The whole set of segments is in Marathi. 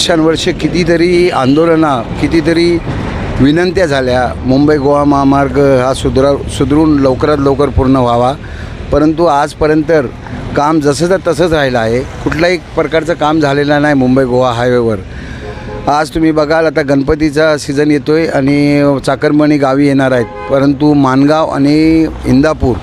वर्षानुवर्ष कितीतरी आंदोलनं कितीतरी विनंत्या झाल्या. मुंबई गोवा महामार्ग हा सुधरा सुधरून लवकरात लवकर पूर्ण व्हावा. परंतु आजपर्यंत काम जसंच तसंच राहिलं आहे. कुठल्याही प्रकारचं काम झालेलं नाही मुंबई गोवा हायवेवर. आज तुम्ही बघाल आता गणपतीचा सीझन येतो आहे आणि चाकरमणी गावी येणार आहेत. परंतु मानगाव आणि इंदापूर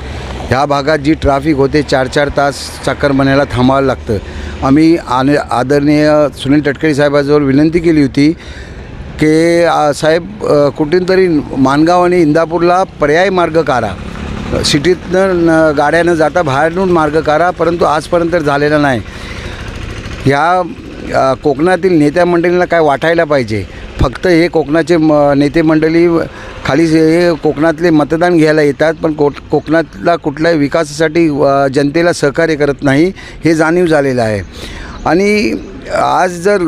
ह्या भागात जी ट्रॅफिक होते चार चार तास चाकरमण्याला थांबावं लागतं. आम्ही आन आदरणीय सुनील टटकरी साहेबाजवळ विनंती केली होती की साहेब कुठून तरी मानगाव आणि इंदापूरला पर्याय मार्ग काढा. सिटीतनं न गाड्या न जाता बाहेरून मार्ग काढा परंतु आजपर्यंत झालेला नाही. ह्या कोकणातील नेत्या मंडळींना काय वाटायला पाहिजे? फक्त हे कोकणाचे म नेते मंडळी खाली हे कोकणातले मतदान घ्यायला येतात पण को कोकणातला कुठल्याही विकासासाठी जनतेला सहकार्य करत नाही हे जाणीव झालेलं आहे. आणि आज जर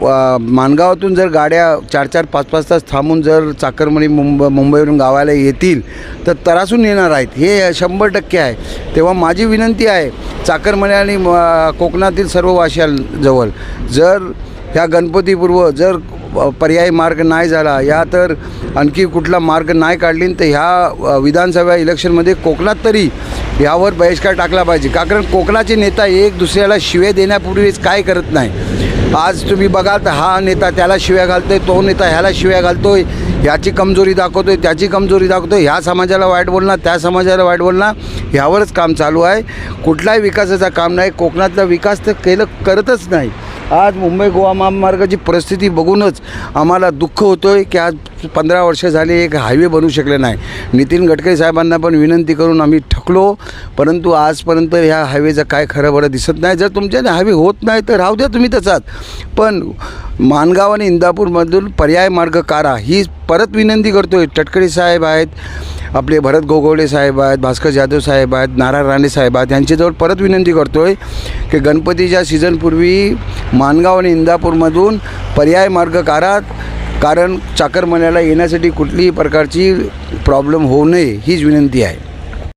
माणगावातून मानगावातून जर गाड्या चार चार पाच पाच तास थांबून जर चाकरमणी मुंब मुंबईवरून गावाला येतील तर तरासून येणार आहेत. हे शंभर टक्के आहे. तेव्हा माझी विनंती आहे चाकरमणी आणि कोकणातील सर्व वाशांजवळ जर ह्या गणपतीपूर्व जर पर्यायी मार्ग नाही झाला या तर आणखी कुठला मार्ग नाही काढली तर ह्या विधानसभा इलेक्शनमध्ये कोकणात तरी यावर बहिष्कार टाकला पाहिजे. का? कारण कोकणाचे नेता एक दुसऱ्याला शिवे देण्यापूर्वीच काय करत नाही. आज तुम्ही बघाल तर हा नेता त्याला शिव्या घालतोय तो नेता ह्याला शिव्या घालतोय ह्याची कमजोरी दाखवतोय त्याची कमजोरी दाखवतोय ह्या समाजाला वाईट बोलणार त्या समाजाला वाईट बोलणार ह्यावरच काम चालू आहे. कुठलाही विकासाचा काम नाही कोकणातला विकास तर केलं करतच नाही. आज मुंबई गोवा महामार्गाची परिस्थिती बघूनच आम्हाला दुःख होतो आहे की आज पंधरा वर्ष झाली एक हायवे बनू शकले नाही. नितीन गडकरी साहेबांना पण विनंती करून आम्ही ठकलो परंतु आजपर्यंत ह्या हायवेचं काय खरं बरं दिसत नाही. जर तुमच्याने हायवे होत नाही तर राहू द्या तुम्ही तसाच. पण मानगाव आणि इंदापूरमधून पर्याय मार्ग काढा ही परत विनंती करतो आहे टटकरी साहेब आहेत आपले भरत गोगवळे साहेब आहेत भास्कर जाधव साहेब आहेत नारायण राणे साहेब आहेत यांच्याजवळ परत विनंती करतो आहे की गणपतीच्या सीझनपूर्वी मानगाव आणि इंदापूरमधून पर्याय मार्ग काढा. कारण चाकरमान्याला येण्यासाठी कुठलीही प्रकारची प्रॉब्लेम होऊ नये हीच विनंती आहे.